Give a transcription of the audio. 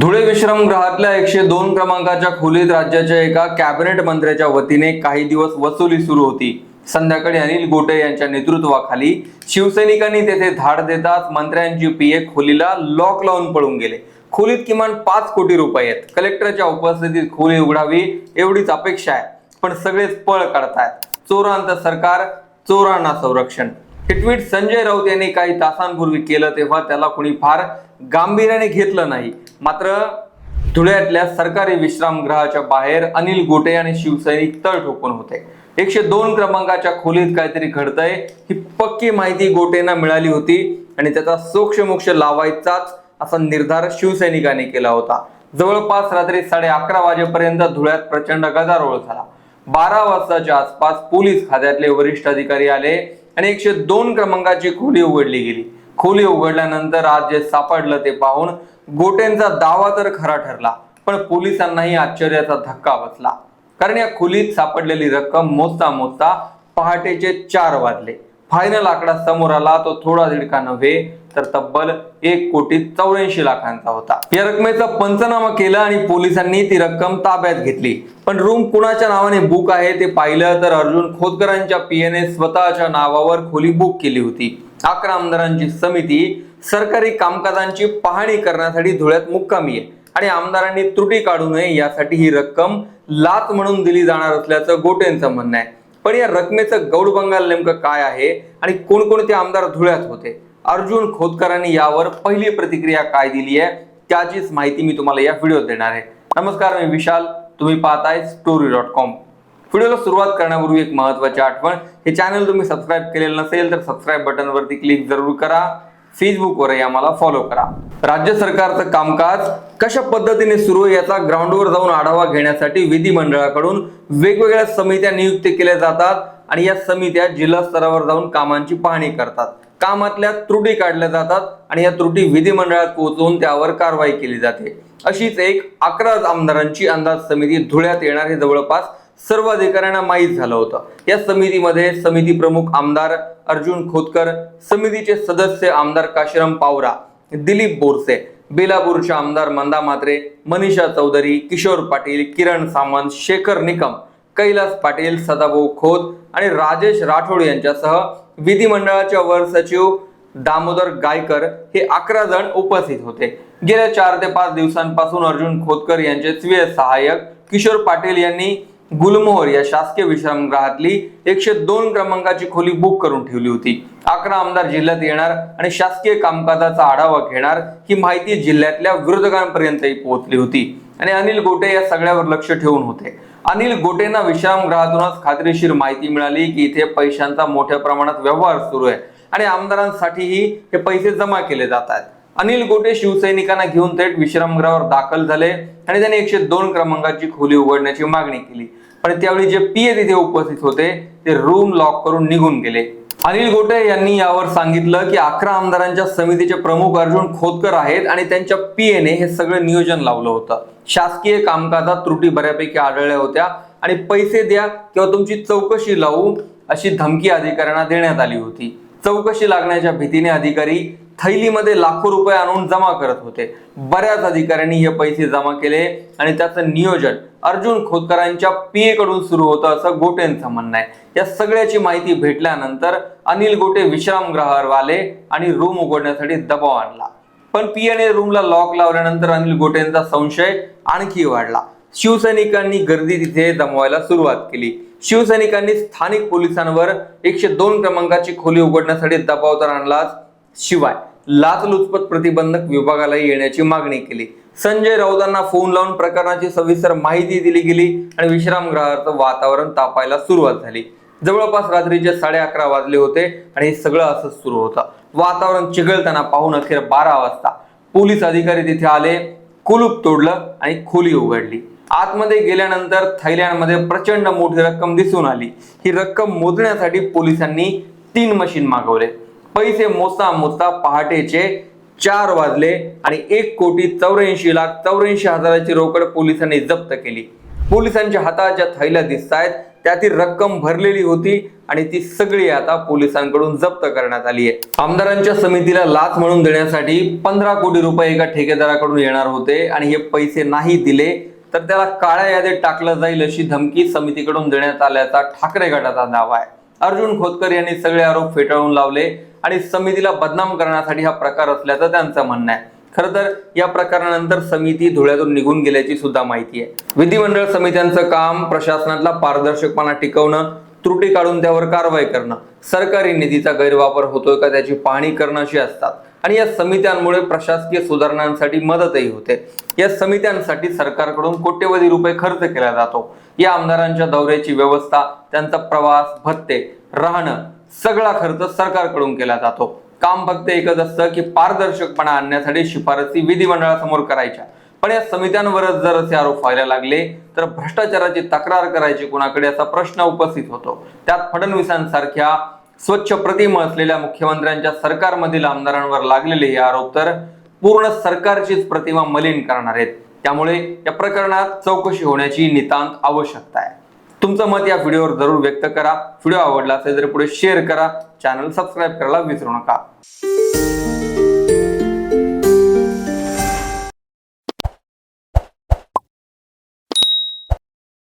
धुळे विश्रामगृहातल्या एकशे दोन क्रमांकाच्या खोलीत राज्याच्या एका कॅबिनेट मंत्र्याच्या वतीने काही दिवस वसुली सुरू होती. संध्याकाळी अनिल गोटे यांच्या नेतृत्वाखाली शिवसैनिकांनी तेथे धाड देताच मंत्र्यांची पीए खोलीला लॉक लावून पळून गेले. खोलीत किमान पाच कोटी रुपये आहेत. कलेक्टरच्या उपस्थितीत खोली उघडावी एवढीच अपेक्षा आहे. पण सगळेच पळ काढतायत. चोरांत सरकार चोरांना संरक्षण. हे ट्विट संजय राऊत यांनी काही तासांपूर्वी केलं तेव्हा त्याला कोणी फार गांभीर्याने घेतलं नाही. मात्र धुळ्यातल्या सरकारी विश्रामगृहाच्या बाहेर अनिल गोटे आणि शिवसैनिक तळ ठोकून होते. एकशे दोन क्रमांकाच्या खोलीत काहीतरी घडतंय ही पक्की माहिती गोटेंना मिळाली होती आणि त्याचा सोक्षमोक्ष लावायचाच असा निर्धार शिवसैनिकांनी केला होता. जवळपास रात्री साडे अकरा वाजेपर्यंत धुळ्यात प्रचंड गदारोळ झाला. बारा वाजताच्या आसपास पोलीस खात्यातले वरिष्ठ अधिकारी आले आणि एकशे दोन क्रमांकाची खोली उघडली गेली. खोली उघडल्यानंतर आज जे सापडलं ते पाहून गोटेंचा दावा तर खरा ठरला पण पोलिसांनाही आश्चर्याचा धक्का बसला. कारण या खोलीत सापडलेली रक्कम मोजता मोजता पहाटेचे चार वाजले. फायनल आकडा समोर आला तो थोडा दीडका नव्हे तर तब्बल एक कोटी चौऱ्याऐंशी लाखांचा होता. या रकमेचा पंचनामा केला आणि पोलिसांनी ती रक्कम ताब्यात घेतली. पण रूम कुणाच्या नावाने बुक आहे ते पाहिलं तर अर्जुन खोतकरांच्या पीएने स्वतःच्या नावावर खोली बुक केली होती. अकरा आमदारांची समिती सरकारी कामकाजांची पाहणी करण्यासाठी धुळ्यात मुक्कामी आहे. आणि आमदारांनी त्रुटी काढू नये यासाठी ही रक्कम लाच म्हणून दिली जाणार असल्याचं गोटेंचं म्हणणं आहे. पण या रकमेचं गौड बंगाल नेमकं काय आहे आणि कोणकोणते आमदार धुळ्यात होते? अर्जुन खोतकरांनी यावर पहिली प्रतिक्रिया काय दिली आहे त्याचीच माहिती मी तुम्हाला या व्हिडिओत देणार आहे. नमस्कार मी विशाल. तुम्ही पाहताय स्टोरी डॉट कॉम व्हिडिओला सुरुवात करण्यापूर्वी एक महत्वाची आठवण हे चॅनल तुम्ही सबस्क्राईब केलेलं नसेल तर सबस्क्राईब बटनवरती क्लिक जरूर करा. फेसबुकवरही आम्हाला फॉलो करा. राज्य सरकारचं कामकाज कशा पद्धतीने सुरू आहे याचा ग्राउंडवर जाऊन आढावा घेण्यासाठी विधिमंडळाकडून वेगवेगळ्या समित्या नियुक्त केल्या जातात आणि या समित्या जिल्हा स्तरावर जाऊन कामांची पाहणी करतात. कामातल्या त्रुटी काढल्या जातात आणि या त्रुटी विधिमंडळात पोहोचवून त्यावर कारवाई केली जाते. अशीच एक अकरा आमदारांची अंदाज समिती धुळ्यात येणार हे जवळपास सर्व अधिकाऱ्यांना माहीत झालं होतं. या समितीमध्ये समिती प्रमुख आमदार अर्जुन खोतकर समितीचे सदस्य आमदार काशीराम पावरा दिलीप बोरसे बेलापूरचे आमदार मंदा मात्रे मनीषा चौधरी किशोर पाटील किरण सामंत शेखर निकम कैलास पाटील सदाभाऊ खोत आणि राजेश राठोड यांच्यासह विधिमंडळाच्या वर सचिव दामोदर गायकर हे अकरा जण उपस्थित होते. गेल्या चार ते पाच दिवसांपासून अर्जुन खोतकर यांचे स्वीय सहाय्यक किशोर पाटील यांनी गुलमोहर या शासकीय विश्रामगृहातली एकशे दोन क्रमांकाची खोली बुक करून ठेवली होती. अकरा आमदार जिल्ह्यात येणार आणि शासकीय कामकाजाचा आढावा घेणार ही माहिती जिल्ह्यातल्या विरोधकांपर्यंतही पोहोचली होती. आणि अनिल गोटे या सगळ्यावर लक्ष ठेवून होते. अनिल गोटेंना विश्रामगृहातूनच खात्रीशीर माहिती मिळाली की इथे पैशांचा मोठ्या प्रमाणात व्यवहार सुरू आहे आणि आमदारांसाठीही हे पैसे जमा केले जात आहेत. अनिल गोटे शिवसैनिकांना घेऊन थेट विश्रामगृहावर दाखल झाले आणि त्यांनी एकशे दोन क्रमांकाची खोली उघडण्याची मागणी केली. पण त्यावेळी जे पीए तिथे उपस्थित होते ते रूम लॉक करून निघून गेले. अनिल गोटे यांनी यावर सांगितलं की अकरा आमदारांच्या समितीचे प्रमुख अर्जुन खोतकर आहेत आणि त्यांच्या पीएने हे सगळं नियोजन लावलं होतं. शासकीय कामकाजात त्रुटी बऱ्यापैकी आढळल्या होत्या आणि पैसे द्या किंवा तुमची चौकशी लावू अशी धमकी अधिकाऱ्यांना देण्यात आली होती. चौकशी लागण्याच्या भीतीने अधिकारी थैलीमध्ये लाखो रुपये आणून जमा करत होते. बऱ्याच अधिकाऱ्यांनी हे पैसे जमा केले आणि त्याचं नियोजन अर्जुन खोतकरांच्या पीए कडून सुरू होतं असं गोटेंचं म्हणणं आहे. या सगळ्याची माहिती भेटल्यानंतर अनिल गोटे विश्रामगृहावर आले आणि रूम उघडण्यासाठी दबाव आणला. पण पीएने रूमला लॉक लावल्यानंतर अनिल गोटेंचा संशय आणखी वाढला. शिवसैनिकांनी गर्दी तिथे जमवायला सुरुवात केली. शिवसैनिकांनी स्थानिक पोलिसांवर एकशे दोन क्रमांकाची खोली उघडण्यासाठी दबाव तर आणलाच शिवाय लाचलुचपत प्रतिबंधक विभागाला येण्याची मागणी केली. संजय राऊतांना फोन लावून प्रकरणाची सविस्तर माहिती दिली गेली आणि विश्रामगृहाचं वातावरण तापायला सुरुवात झाली. जवळपास रात्रीचे साडे अकरा वाजले होते आणि हे सगळं असंच सुरू होतं. वातावरण चिघळताना पाहून अखेर बारा वाजता पोलीस अधिकारी तिथे आले कुलूप तोडलं आणि खोली उघडली. आतमध्ये गेल्यानंतर थायलंडमध्ये प्रचंड मोठी रक्कम दिसून आली. ही रक्कम मोजण्यासाठी पोलिसांनी तीन मशीन मागवले. पैसे मोजता मोजता पहाटेचे चार वाजले आणि एक कोटी चौऱ्याऐंशी लाख चौऱ्याऐंशी हजाराची रोकड पोलिसांनी जप्त केली. पोलिसांच्या हातात ज्या थैल्या दिसत आहेत त्यातील रक्कम भरलेली होती आणि ती सगळी आता पोलिसांकडून जप्त करण्यात आली आहे. आमदारांच्या समितीला लाच म्हणून देण्यासाठी पंधरा कोटी रुपये एका ठेकेदाराकडून येणार होते आणि हे पैसे नाही दिले तर त्याला काळ्या यादीत टाकलं जाईल अशी धमकी समितीकडून देण्यात आल्याचा ठाकरे गटाचा दावा आहे. अर्जुन खोतकर यांनी सगळे आरोप फेटाळून लावले आणि समितीला बदनाम करण्यासाठी हा प्रकार असल्याचं त्यांचं म्हणणं आहे. खरं तर या प्रकारानंतर समिती धुळ्यातून निघून गेल्याची सुद्धा माहिती आहे. विधिमंडळ समित्यांचं काम प्रशासनातला पारदर्शकपणा टिकवणं त्रुटी काढून त्यावर कारवाई करणं सरकारी निधीचा गैरवापर होतोय का त्याची पाहणी करणं अशी असतात. आणि या समित्यांमुळे प्रशासकीय सुधारणांसाठी मदतही होते. या समित्यांसाठी सरकारकडून कोट्यवधी रुपये खर्च केला जातो. या आमदारांच्या दौऱ्याची व्यवस्था त्यांचा प्रवास भत्ते राहणं सगळा खर्च सरकारकडून केला जातो. काम फक्त एकच असतं की पारदर्शकपणा आणण्यासाठी शिफारसी विधिमंडळासमोर करायच्या. पण या समित्यांवरच जर असे आरोप व्हायला लागले तर भ्रष्टाचाराची तक्रार करायची कोणाकडे असा प्रश्न उपस्थित होतो. त्यात फडणवीसांसारख्या स्वच्छ प्रतिमा असलेल्या मुख्यमंत्र्यांच्या सरकारमधील आमदारांवर लागलेले हे आरोप तर पूर्ण सरकारचीच प्रतिमा मलिन करणार आहेत. त्यामुळे या प्रकरणात चौकशी होण्याची नितांत आवश्यकता आहे. तुमचं मत या व्हिडिओवर जरूर व्यक्त करा. व्हिडिओ आवडला असेल तर पुढे शेअर करा. चॅनल सबस्क्राईब करायला विसरू नका.